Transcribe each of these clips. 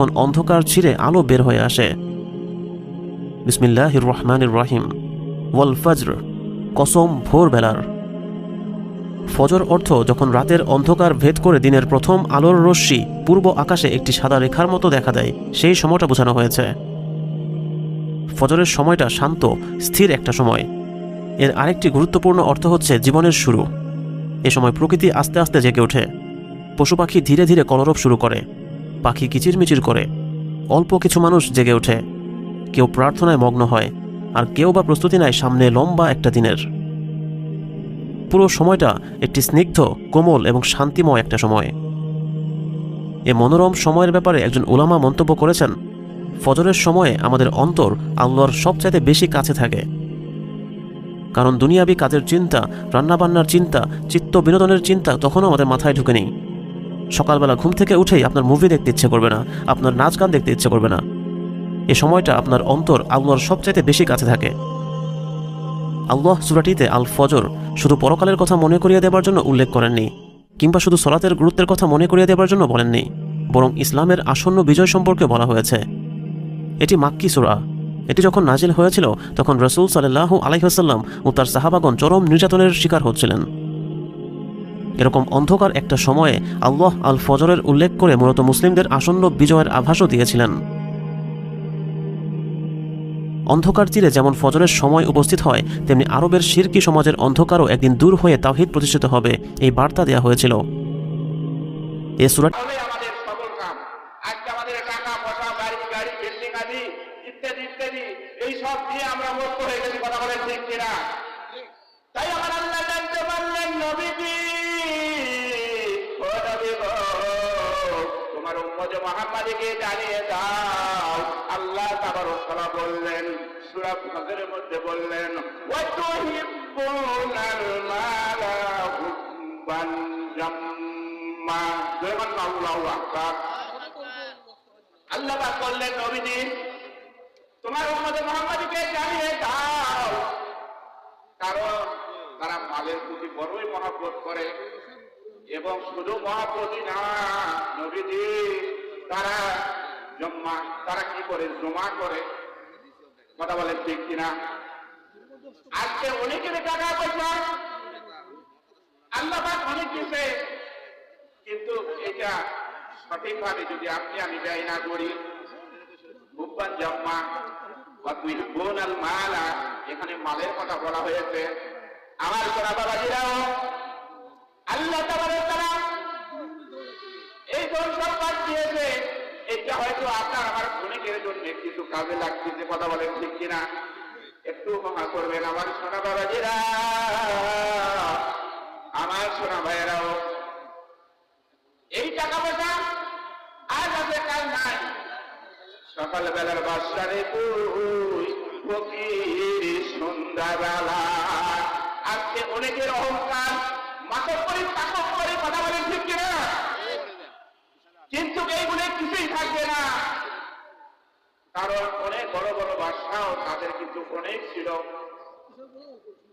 তখন অন্ধকার ছিঁড়ে আলো বের হয়ে আসে। বিসমিল্লাহির রহমানির রাহিম। ওয়াল ফজর, কসম ভোরবেলার। ফজর অর্থ যখন রাতের অন্ধকার ভেদ করে দিনের প্রথম আলোর রশ্মি পূর্ব আকাশে একটি সাদা রেখার মতো দেখা দেয়, সেই সময়টা বোঝানো হয়েছে। ফজরের সময়টা শান্ত, স্থির একটা সময়। এর আরেকটি গুরুত্বপূর্ণ অর্থ হচ্ছে জীবনের শুরু। এ সময় প্রকৃতি আস্তে আস্তে জেগে ওঠে। পশু পাখি ধীরে ধীরে কলরব শুরু করে। পাখি কিচিরমিচির করে। অল্প কিছু মানুষ জেগে ওঠে। কেউ প্রার্থনায় মগ্ন হয়, আর কেউ বা প্রস্তুতি নেয় সামনে লম্বা একটা দিনের। পুরো সময়টা একটি স্নিগ্ধ, কোমল এবং শান্তিময় একটা সময়। এ মনোরম সময়ের ব্যাপারে একজন ওলামা মন্তব্য করেছেন, ফজরের সময়ে আমাদের অন্তর আল্লাহর সবচাইতে বেশি কাছে থাকে। কারণ দুনিয়াবি কাজের চিন্তা, রান্নাবান্নার চিন্তা, চিত্ত বিনোদনের চিন্তা তখনও আমাদের মাথায় ঢুকে নেই সকালবেলা ঘুম থেকে উঠেই আপনার মুভি দেখতে ইচ্ছে করবে না, আপনার নাচ গান দেখতে ইচ্ছে করবে না। এ সময়টা আপনার অন্তর আল্লাহর সবচাইতে বেশি কাছে থাকে। আল্লাহ সুরাটিতে আল ফজর শুধু পরকালের কথা মনে করিয়ে দেবার জন্য উল্লেখ করেননি, কিংবা শুধু সলাতের গুরুত্বের কথা মনে করিয়ে দেবার জন্য বলেননি, বরং ইসলামের আসন্ন বিজয় সম্পর্কে বলা হয়েছে। এটি মাক্কি সুরা। এটি যখন নাজিল হয়েছিল, তখন রসুল সাল্লাহ আলাইহাসাল্লাম ও তার সাহাবাগন চরম নির্যাতনের শিকার হচ্ছিলেন। এরকম অন্ধকার একটা সময়ে আল্লাহ আল ফজরের উল্লেখ করে মূলত মুসলিমদের আসন্ন বিজয়ের আভাসও দিয়েছিলেন। অন্ধকার চিরে যেমন ফজরের সময় উপস্থিত হয়, তেমনি আরবের শিরকি সমাজের অন্ধকারও একদিন দূর হয়ে তাওহিদ প্রতিষ্ঠিত হবে, এই বার্তা দেওয়া হয়েছিল। এ সুরা ফজরের মধ্যে বললেন আল্লাহু পাক বললেন, নবীজি, তোমার উম্মতে মোহাম্মদকে জানিয়ে দাও। কারণ তারা মালের প্রতি বড়ই মহাব্বত করে এবং শুধু মহাব্বতই না, নবীজি, তারা জম্মা, তারা কি করে? জমা করে। কথা বলে ঠিক কিনা? আজকে অনেকের টাকা পয়সা। আল্লাহ অনেক দিছে কিন্তু এটা সঠিকভাবে যদি আপনি আমি ব্যয় না করি বুব্বান জম্মা বা তুই বোন আল মালা এখানে মালের কথা বলা হয়েছে। আমার সোনা বাবাজিরাও, আল্লাহ তারা এই ধন সম্পদ দিয়েছে। এটা হয়তো আপনার আমার অনেকের জন্য কিছু কাজে লাগতেছে কথা বলেন ঠিক কিনা? একটু ক্ষমা করবেন আমার সোনা বাবাজিরা। আমার সোনা ভাইয়েরাও। এই টাকা পয়সা আজ আছে, কাল নাই। সকাল বেলার বাসারে তুই, ফকির সন্ধ্যাবেলা। আজকে অনেকের অহংকার। মাথা করে তাকব করে কথা বলেন ঠিক কিনা? কিন্তু এইগুলো কিছুই থাকবে না কারণ অনেক বড় বড় বাসাও তাদের কিন্তু অনেক ছিল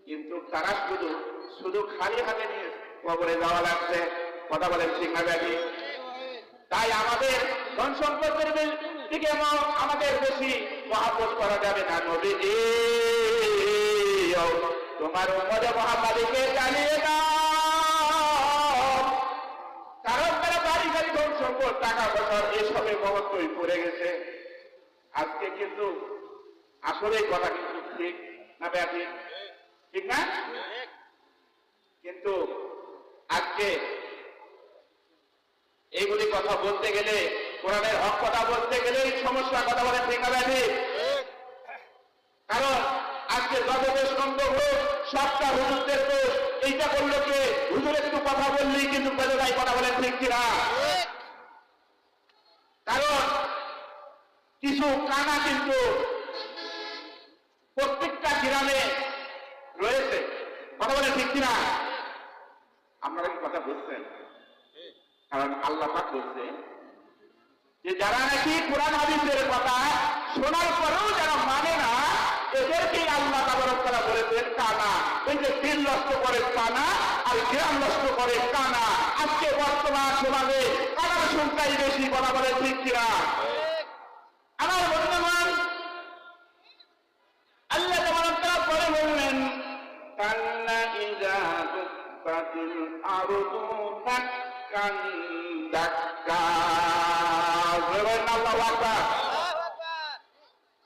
কিন্তু তারা শুধু শুধু খালি হাতে নিয়ে কবরে যাওয়া লাগছে কথা বলেন ঠিক না তাই আমাদের ধন সম্পদের দিকে আমাদের বেশি মহাপত করা যাবে না নবীজি ও, তোমার উম্মদে মহামারীকে জানিয়ে দাও সম্পদ টাকা পয়সা এসবে মহত্বই পড়ে গেছে। আজকে কিন্তু আসলে কথা কিন্তু ঠিক না ব্যাধি? ঠিক না? কিন্তু আজকে এইগুলি কথা বলতে গেলে, কোরআনের হক কথা বলতে গেলে এই সমস্যা কথা বলে ঠিক না ব্যাধি? কারণ আজকে যতদের সম্ভব হোক, সবটা হুজুরদের দোষ। এইটা করল কে? হুজুরের একটু কথা বললেই কিন্তু বেঁধে যায় কথা বলেন ঠিক কিনা কারণ কানা কিন্তু প্রত্যেকটা গ্রামে রয়েছে। কথা বলেন ঠিক কিনা? আপনারা কি কথা বুঝছেন? কারণ আল্লাহ পাক বলছে যে, যারা নাকি কোরআন হাদিসের কথা শোনার পরেও যারা মানে না, এদেরকেই আল্লাহ তাআলা বলেছেন কানা। এই যে দিন নষ্ট করে কানা আর গ্রাম নষ্ট করে কানা। আজকে বর্তমান সমাজে কানার সংখ্যাই বেশি, কথা বলে ঠিক কিনা? আমার বন্ধুগণ, আল্লাহ তারা পরে বললেন, কান্না ইজা দুঃখাতিল আরদু দাক্কা।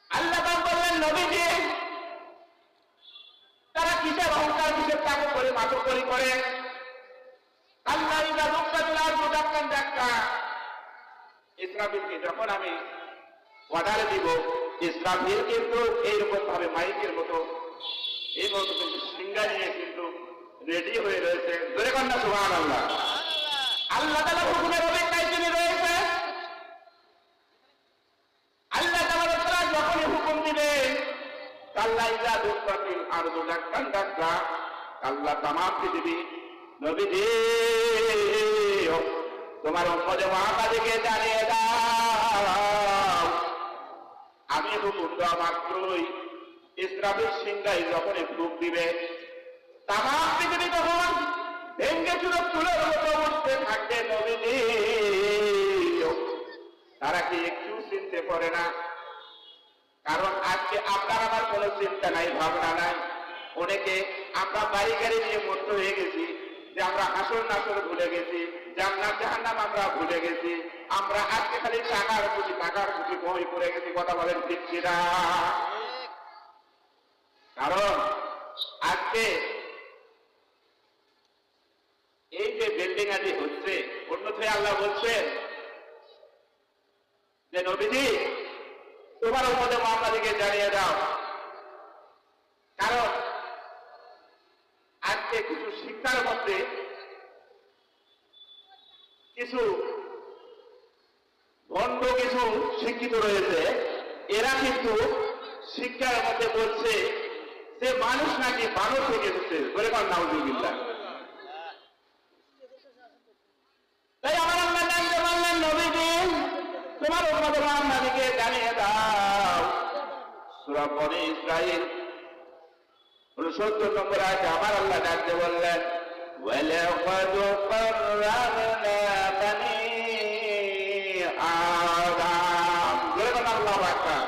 আল্লাহু পাক বললেন তারা কিসের অহংকার, কিসের টাকা করে মাথা করি? করে আল্লাহ ইজা দুঃখাতিল আরদু ইসরাফিলকে যখন আমি অর্ডার দিব যে ইসরাফিল কিন্তু এইরকম ভাবে মাইকের মতো, এই মতো কিন্তু সিঙ্গা নিয়ে কিন্তু রেডি হয়ে রয়েছে। ধরে সুহান আল্লাহ আল্লাহ তালা হুকুমের অপেক্ষায় তিনি রয়েছে। আল্লাহ তালা যখনই হুকুম আর দু ডাক্তার ডাক্তার তামাম পৃথিবী তোমার উম্মদে মহাকালীকে জানিয়ে দাও। আমি হুকুম দেওয়া মাত্রই ইসরাফিল সিংহাই যখন ডুব দিবে তামাম পৃথিবী তখন ভেঙ্গে চুরো তুলে মতো থাকবে নবীজি। তারা কি একটু চিনতে পারে না? কারণ আজকে আপনার আমার কোনো চিন্তা নাই, ভাবনা নাই। অনেকে আমরা বাড়ি গাড়ি নিয়ে মধ্য হয়ে গেছি। যে আমরা আসল নাসল ভুলে গেছি, জান্নাত, জাহান্নাম আমরা ভুলে গেছি। আমরা আজকে খালি টাকার প্রতি টাকার প্রতি বই করে গেছি, কথা বলেন ঠিক কারণ আজকে এই যে বিল্ডিং আদি হচ্ছে, অন্যথায় আল্লাহ বলছেন যে, নবীজি, তোমার উপরে মোহাম্মদকে জানিয়ে দাও। কারণ শিক্ষার মধ্যে কিছু ভণ্ড কিছু শিক্ষিত রয়েছে। এরা কিন্তু শিক্ষার মধ্যে বলছে যে মানুষ নাকি বানর থেকে এসেছে। বলে কর, নাউজুবিল্লাহ। তাই আমার আল্লাহ জানতে পারলেন নবীজি, তোমার উম্মত মোহাম্মদকে জানিয়ে দাও। সূরা বনি ইসরাইল উনসত্তর নম্বর আছে আমার আল্লাহ জানতে বললেন وَلَقَدْ قَرَّبْنَا بَنِي آدَمَ জোরে বলেন আল্লাহু আকবার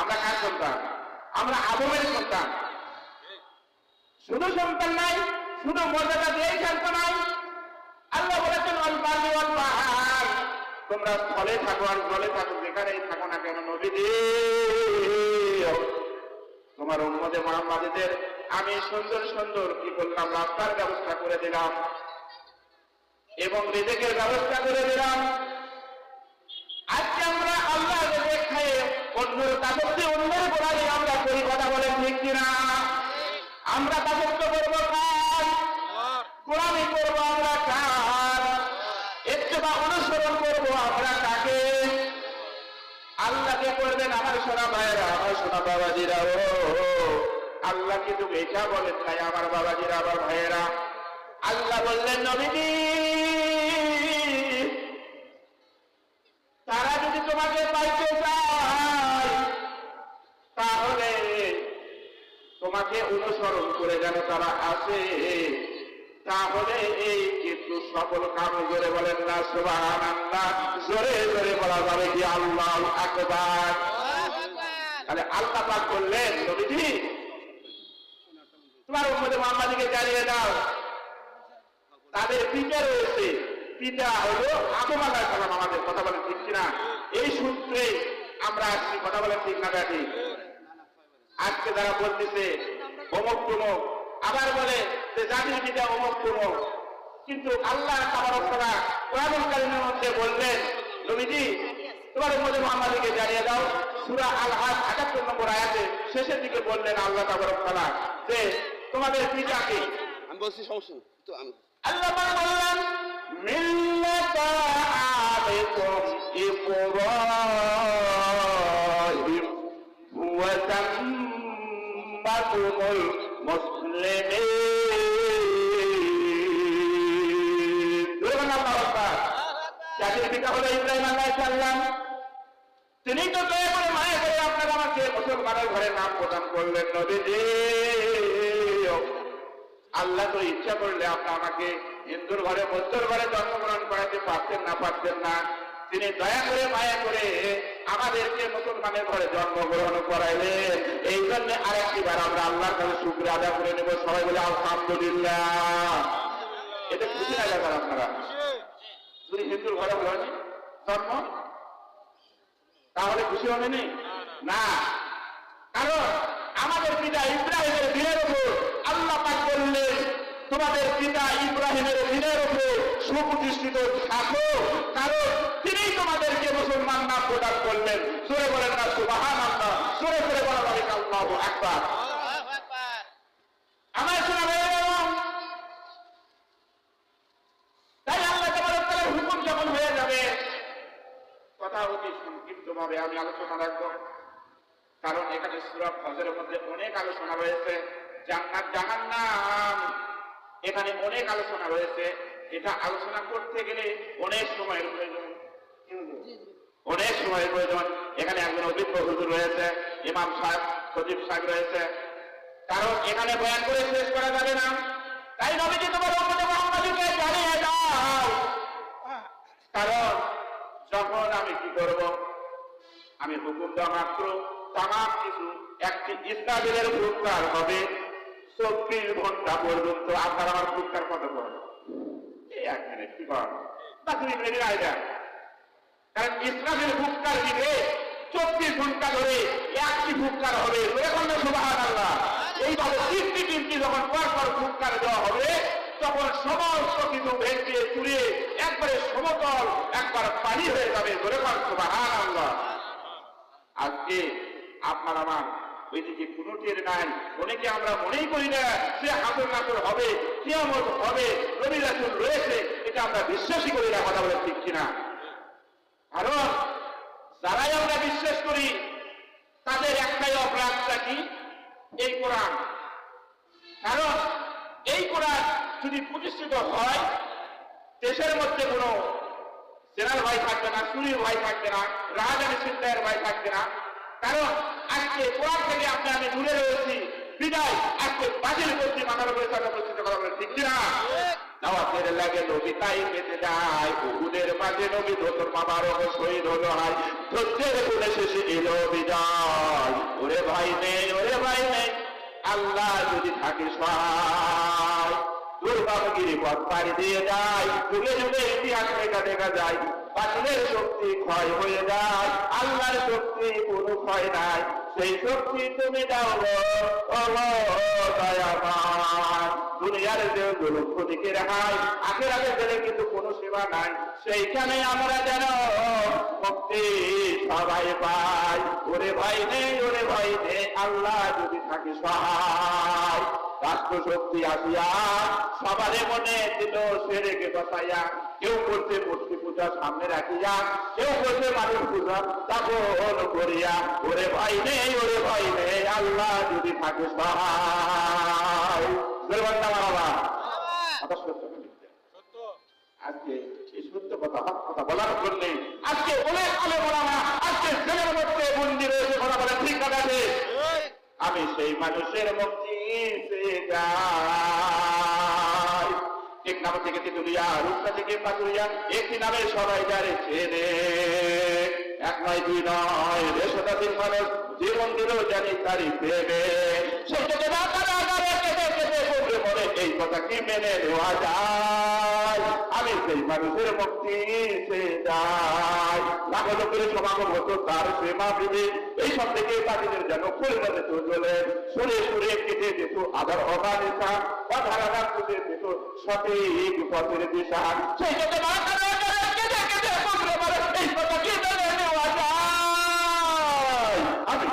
আমরা কার সন্তান আমরা আদমের সন্তান শুধু সন্তান নাই শুধু মর্যাদা দিয়েই সন্তান নাই আল্লাহ বলেছেন অল বালি অল পাহাড় তোমরা স্থলে থাকো আর জলে থাকো যেখানেই থাকো না কেন নবীজি তোমার উম্মদে মোহাম্মদীদের আমি সুন্দর সুন্দর, কি করলাম রাস্তার ব্যবস্থা করে দিলাম। এবং রেজেকের ব্যবস্থা করে দিলাম। আজকে আমরা আল্লাহ রেজেক খাইয়ে অন্যের তাদেরকে অন্যের গোড়ালি আমরা করি কথা বলেন ঠিক কিনা? আমরা তাদেরকে করব কাজ গোলামি করব আমরা কাজ একটু বা অনুসরণ করব আমরা কাকে? আল্লাহকে করবেন আমার সোনা ভাইয়েরা, আমার সোনা বাবাজিরা ও আল্লাহ কিন্তু এটা বলেন তাই আমার বাবাজিরা আমার ভাইয়েরা। আল্লাহ বললেন নবীজি তারা যদি তোমাকে পাইতে চায় তাহলে তোমাকে অনুসরণ করে যেন তারা আসে। তাহলে এই কিন্তু সকল কাম জোরে বলেন না আল্লাহ জোরে জোরে বলা যাবে কি আল্লাহ আকবার। তাহলে আল্লাহ পাক করলেন নবীজি তোমার উম্মদে মোহাম্মদীকে জানিয়ে দাও। তাদের পিতা রয়েছে। পিতা হলো আদম আলাহ সালাম আমাদের, কথা বলে ঠিক কিনা? এই সূত্রে আমরা আসছি, কথা বলে ঠিক না ব্যাটি? আজকে তারা বলতেছে, অমুক তুমুক, আবার বলে যে জাতির পিতা অমুক তুমুক। কিন্তু আল্লাহ আমার করা কোরআন কালিমের মধ্যে বললেন, নবীজি, তোমার মধ্যে মোহাম্মদকে জানিয়ে দাও, সুরা আল হাজ আটাত্তর নম্বর আয়াতে শেষের দিকে বললেন আল্লাহ তাবরক তালা যে তোমাদের পিতাকে। আমি বলছি সমস্যা তো আমি আল্লাহ বললেন মিল্লাতা আবিকুম ইব্রাহিম হুয়া সাম্মাকুমুল মুসলিমিন। জাতির পিতা হলো ইব্রাহিম আলাইহিস সালাম তিনি তো দয়া করে মায়া করে আপনার আমাকে মুসলমানের ঘরে নাম প্রদান করলেন নবীজি। আল্লাহ তো ইচ্ছা করলে আপনি আমাকে হিন্দুর ঘরে মধ্যর ঘরে জন্মগ্রহণ করাতে পারতেন না পারতেন না। তিনি দয়া করে মায়া করে আমাদেরকে মুসলমানের ঘরে জন্মগ্রহণ করাইলেন। এই জন্য আরেকটি বার আমরা আল্লাহর কাছে শুক্র আদায় করে নেব। সবাই বলে, আলহামদুলিল্লাহ। এটা খুশি না ব্যাপার আপনারা? যদি হিন্দুর ঘরে হয়নি? জন্ম? তাহলে খুশি হবেনি? না। কারণ আমাদের পিতা ইব্রাহিমের দিনের উপর আল্লাহ পাক বললেন, তোমাদের পিতা ইব্রাহিমের দিনের উপর সুপ্রতিষ্ঠিত থাকো। কারণ তিনিই তোমাদেরকে মুসলমান নাম প্রদান করলেন। সুরে বলেন না সুবাহান আল্লাহ সুরে সুরে বলা মালিক আল্লাহ একবার আমার শোনা হয়ে গেল তাই আল্লাহ তোমাদের হুকুম যখন হয়ে যাবে, কথা অতি সংক্ষিপ্ত ভাবে আমি আলোচনা রাখব। কারণ এখানে সুরভ ফজরের মধ্যে অনেক আলোচনা রয়েছে। জান্নাত জাহান্নাম এখানে অনেক আলোচনা রয়েছে। এটা আলোচনা করতে গেলে অনেক সময়ের প্রয়োজন। অনেক সময়ের প্রয়োজন। এখানে একজন অভিজ্ঞ হুজুর রয়েছে, ইমাম সাহেব, সজীব সাহেব রয়েছে। কারণ এখানে বয়ান করে শেষ করা যাবে না। তাই নবীজি তোমার মুহাম্মাদকে জানিয়ে দাও। কারণ যখন আমি কি করব? আমি হুকুম দেওয়া মাত্র। তামাম কিছু একটি ইসরায়েলের ফুৎকার হবে। চব্বিশ ঘণ্টা পর্যন্ত আপনার আমার ফুৎকার কত করবে এই এক মিনিট কি দুই মিনিটের কারণ ইসলামের ফুৎকার দিবে চব্বিশ ঘণ্টা ধরে একটি ফুৎকার হবে। এখন সুবাহান আল্লাহ এইভাবে তিনটি তিনটি যখন পর ফুৎকার দেওয়া হবে, তখন সমস্ত কিছু ভেঙে একবারে সমতল, একবার পানি হয়ে যাবে। ধরে পার সুবাহান আল্লাহ আজকে আপনার আমার কোনো টের নাই। অনেকে আমরা মনেই করি না, সে হাসর নাসর হবে, কিয়ামত হবে রবি রয়েছে, এটা আমরা বিশ্বাসই করি না, কথা বলে ঠিক কিনা? কারণ যারাই আমরা বিশ্বাস করি, তাদের একটাই অপরাধটা কি? এই কোরআন। কারণ এই কোরআন যদি প্রতিষ্ঠিত হয়, দেশের মধ্যে কোনো জেনার ভাই থাকবে না চুরির ভাই থাকবে না রাহাজানি চিন্তায়ের ভাই থাকবে না কারণ আজকে কোরআন থেকে আপনি আমি দূরে রয়েছি বিদায়, আজকে বাজির করছি মাথার উপরে চাকা প্রস্তুত করা বলে ঠিক না দাওয়াতের লাগে নবী তাই পেতে যায়। উহুদের মাঝে নবী ধোতর মামার শহীদ হলো হাই ধৈর্যের গুণে শেষে এলো বিজয় ওরে ভাই নেই ওরে ভাই নেই আল্লাহ যদি থাকে সহায় দুর্গামগিরি পথ পাড়ি দিয়ে যায়। যুগে যুগে ইতিহাস লেখা দেখা যায়। বাতিলের শক্তি ক্ষয় হয়ে যায়, আল্লাহর শক্তি কোনো ক্ষয় নাই। সেই শক্তি তুমি দাও দয়াবান। দুনিয়ার যে লক্ষ্য দিকে রেহাই আখের আগে গেলে কিন্তু কোনো সেবা নাই। সেইখানে আমরা যেন মুক্তি সবাই পাই। ওরে ভাই নেই, ওরে ভাই নেই, আল্লাহ যদি থাকে সহায়। রাষ্ট্র শক্তি আসিয়া সবারে মনে দিল সেরেকে বসাইয়া কেউ করছে মূর্তি পূজা সামনে রাখিয়া কেউ করছে মানুষ পূজা তাপন করিয়া। ওরে ভাই নেই ওরে ভাই নেই আল্লাহ যদি থাকে সহায়? আজকে এই সত্য কথা হক কথা বলার জন্যে আজকে অনেক আলো বলা না আজকে জেলের মধ্যে বন্দি রয়েছে কথা বলে ঠিক আছে। আমি সেই মানুষের মুক্তি যায় এক নামে থেকে তেতুলিয়া রূপটা থেকে পাতুরিয়া একটি নামে সবাই যারে ছেড়ে এক নয় দুই নয় দিন মানুষ জীবন দিল জানি তারি প্রেমে সত্য কথা এই কথা কি মেনে নেওয়া যায় আমি সেই মানুষের মুক্তি সে সমাগম হতো, তার প্রেমা প্রেমে এই সব থেকে তাদের যেন পরিণত চলে। সুরে সুরে কেটে যেত আধার অবানিসা অধার আধার খুঁজে যেত সঠিক পথের দিশা। সেই থেকে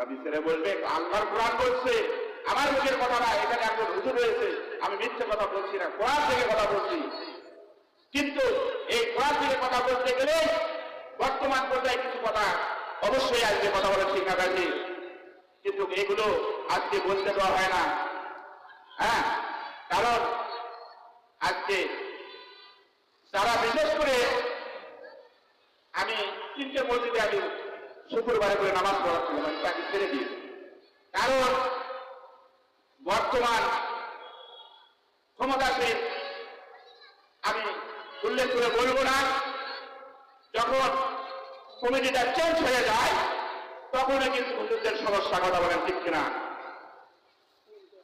আল্লাহ বলবে আল্লাহর কোরআন বলছে, আমার মুখের কথা না এখানে একজন হুজুর রয়েছে, আমি মিথ্যে কথা বলছি না, কোরআন থেকে কথা বলছি। কিন্তু এই কোরআন থেকে কথা বলতে গেলে বর্তমান পর্যায়ে কিছু কথা অবশ্যই আজকে কথা বলে ঠিক কাজে কিন্তু এগুলো আজকে বলতে দেওয়া হয় না। হ্যাঁ কারণ আজকে যারা বিশেষ করে আমি তিনটে মসজিদে আমি শুক্রবারে করে নামাজ পড়াচ্ছিলাম আমি তাকে ছেড়ে দিয়েছি কারণ বর্তমান ক্ষমতাসীন, আমি উল্লেখ করে বলব না, যখন কমিটিটা চেঞ্জ হয়ে যায়, তখনই কিন্তু হুজুরদের সমস্যা কথা বলেন, ঠিক কিনা?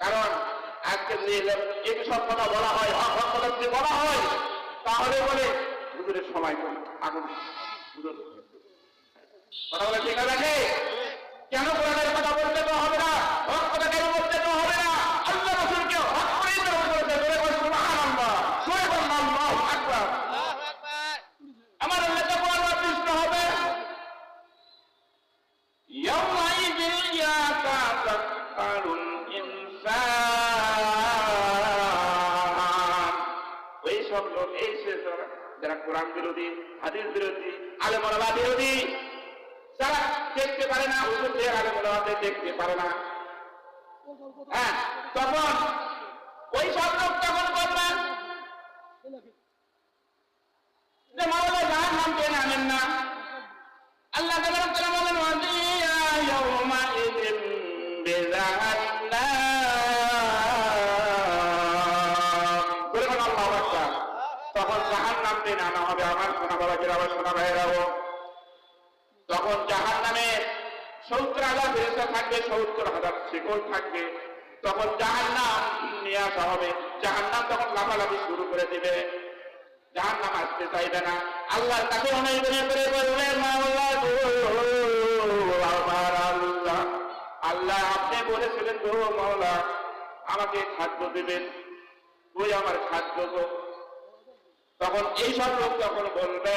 কারণ আজকে এই সব কথা বলা হয়, হক কথা যদি বলা হয়, তাহলে বলে হুজুরের সময় আগুন হুজুর কেন কোরআনের কথা বলতে তো হবে না? হক কেন বলতে তো হবে না? আল্লাহ রসুলকে হক করেই তো বলতে জোরে করে সুবহান আল্লাহ জোরে করে আল্লাহু আকবার। আমার আল্লাহ তো কোরআন অদৃষ্ট হবে। ইয়াউমাইযিন ইয়াতাফাক্কারুল ইনসান। ওই সব লোক, এই যারা কোরআন বিরোধী, হাদিস বিরোধী আলেমরা বিরোধী যারা দেখতে পারে না হুজুরদের আলেমরাদের দেখতে পারে না। হ্যাঁ তখন ওই সব লোক তখন বলবেন যে মাওলা জাহান নামতে নামেন না? আল্লাহ তাআলা তাআলা বলেন ওয়াদিয়া ইয়াউমা ইদিন বিজাহান্নাম বলে তখন জাহান নামতে নামা হবে, আমার সোনা বাবাকে আবার সোনা ভাইয়েরাও তখন জাহান নামে সত্তর হাজার থাকবে, সত্তর হাজার শিকল থাকবে। তখন জাহান নাম নিয়ে আসা হবে। জাহান নাম তখন লাফালাফি শুরু করে দিবে। জাহান নাম আসতে চাইবে না। আল্লাহর কাছে অনেক দিনে করে বলবে আল্লাহ আল্লাহ। আপনি বলেছিলেন, গো মাওলা, আমাকে খাদ্য দেবেন। ওই আমার খাদ্য গো তখন এই সব লোক তখন বলবে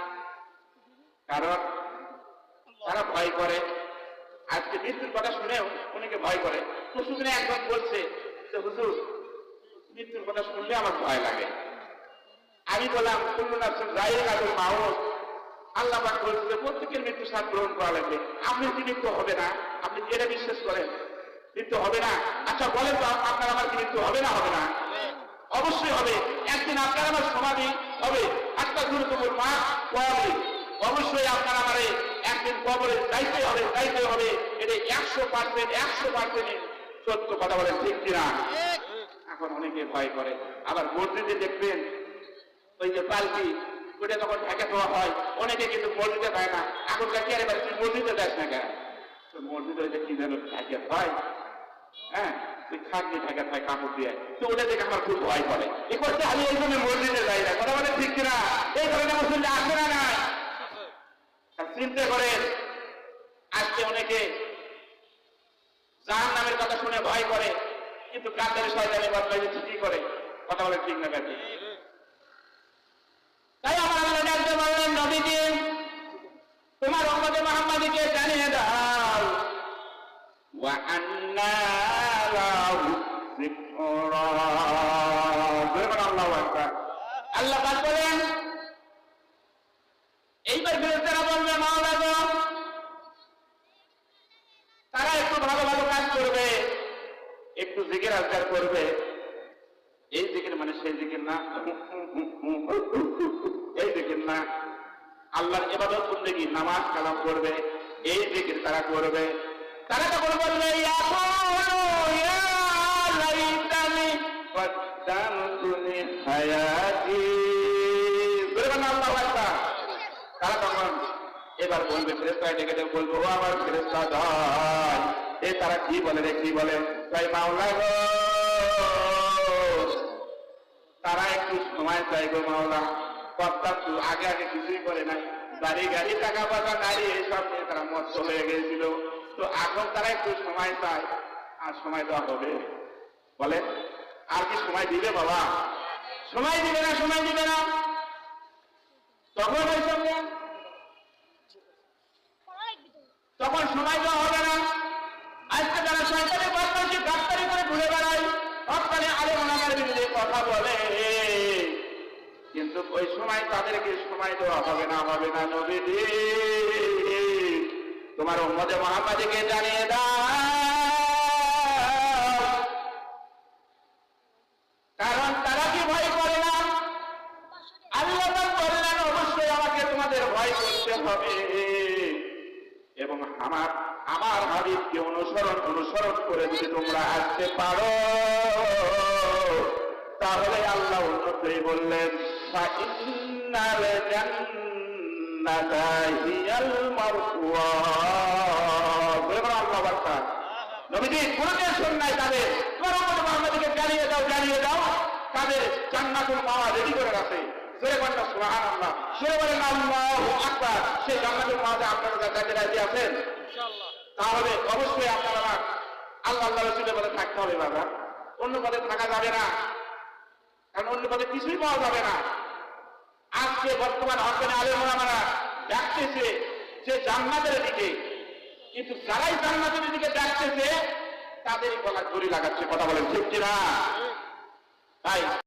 কারণ তারা ভয় করে। আজকে মৃত্যুর কথা শুনেও অনেকে ভয় করে। পরশুদিনে একজন বলছে যে হুজুর মৃত্যুর কথা শুনলে আমার ভয় লাগে। আমি বললাম কুল্লু নাফসিন যায়িকাতুল মাউত। আল্লাহ পাক বলছে যে প্রত্যেকের মৃত্যু স্বাদ গ্রহণ করা লাগবে। আপনি কি মৃত্যু হবে না? আপনি এটা বিশ্বাস করেন? মৃত্যু হবে না? আচ্ছা বলেন তো আপনার আমার কি মৃত্যু হবে না হবে না? অবশ্যই হবে। একদিন আপনার আমার সমাধি হবে একটা গুরুত্বপূর্ণ মা কবে অবশ্যই আপনার আমার একদিন কবরে যাইতে হবে যাইতে হবে। এটা একশো পার্সেন্ট একশো পার্সেন্ট সত্য কথা বলেন ঠিক কিনা? এখন অনেকে ভয় করে। আবার মসজিদে দেখবেন, ওই যে পালকি ওটা যখন ঢাকা দেওয়া হয়। অনেকে কিন্তু মসজিদে দেয় না। এখনকার কি আরে ভাই তুই মসজিদে দেয় না কেন? মসজিদে ওই যে কি যেন ঢাকা হয়? হ্যাঁ তুই খাটনি ঢাকা হয় কাপড় দিয়ে। তো ওটা দেখে আমার খুব ভয় করে। এ করতে আমি এই জন্য মসজিদে যাই না, কথা বলে ঠিক কিনা? এই ধরনের মসজিদে আসে না চিন্তা করেন আজকে অনেকে জাহান নামের কথা শুনে ভয় করে, কিন্তু কান্দারে শয়তানি বদলাই ঠিকই করে। কথা বলে ঠিক না কাজে তাই আমার আল্লাহ ডাকতে বললেন নবীজি তোমার উম্মতে মুহাম্মাদীকে জানিয়ে দাও। আল্লাহু বলেন বলবে তারা একটু ভালো ভালো কাজ করবে, একটু জিকির করবে। এই মানে সেই দিকের না। এই দিকের না। আল্লাহর এবাদত নামাজ কালাম করবে এই জিকির তারা করবে। তারা তখন বলবে এবার বলবে ফেরেস্তায় ডেকে ডেকে বলব, ও আমার ফেরেস্তা ভাই। এ তারা কি বলে রে, কি বলে? তাই মাওলা গো। তারা একটু সময় চাই গো মাওলা কর্তা তো আগে আগে কিছুই করে নাই। বাড়ি গাড়ি, টাকা পয়সা গাড়ি এইসব নিয়ে তারা মস্ত হয়ে গেছিল তো এখন তারা একটু সময় চায়, আর সময় দেওয়া হবে। বলে, আর কি সময় দিবে বাবা? সময় দিবে না, সময় দিবে না। তখন ওই সঙ্গে তখন সময় দেওয়া হবে না। আজকে তারা সরকারি বদমাসি গাড়ি করে ঘুরে বেড়ায় সরকারি আরও ওনাদের বিরুদ্ধে কথা বলে। কিন্তু ওই সময় তাদেরকে সময় দেওয়া হবে না হবে না, নবীজি। তোমার মধ্যে মহামাদিকে জানিয়ে দাও। অনুসরণ অনুসরণ করে যদি তোমরা আসতে পারো তাহলে আল্লাহ অন্যত্রই বললেন ফাইন্নাল জান্নাতা হিয়াল মারওয়া বলে বলো আল্লাহ বার্তা নবীজি কোনো টেনশন নাই তাদের তোমার জানিয়ে দাও জানিয়ে দাও। তাদের জান্নাতুল মাওয়া রেডি করে রাখে। জোরে বলেন না সুবহানাল্লাহ। জোরে বলেন আল্লাহু আকবার। সেই জান্নাতুল মাওয়াতে আপনারা যাতে রাজি আছেন তাহলে অবশ্যই আপনারা আল্লাহ আল্লাহ রসুলের পথে থাকতে হবে বাবা। অন্য পথে থাকা যাবে না। কারণ অন্য পথে কিছুই পাওয়া যাবে না। আজকে বর্তমান হকানে আলেমারা ডাকতেছে যে জান্নাতের দিকে। কিন্তু যারাই জান্নাতের দিকে ডাকতেছে, তাদেরই গলা ঘুরি লাগাচ্ছে। কথা বলেন ঠিক কিনা? তাই।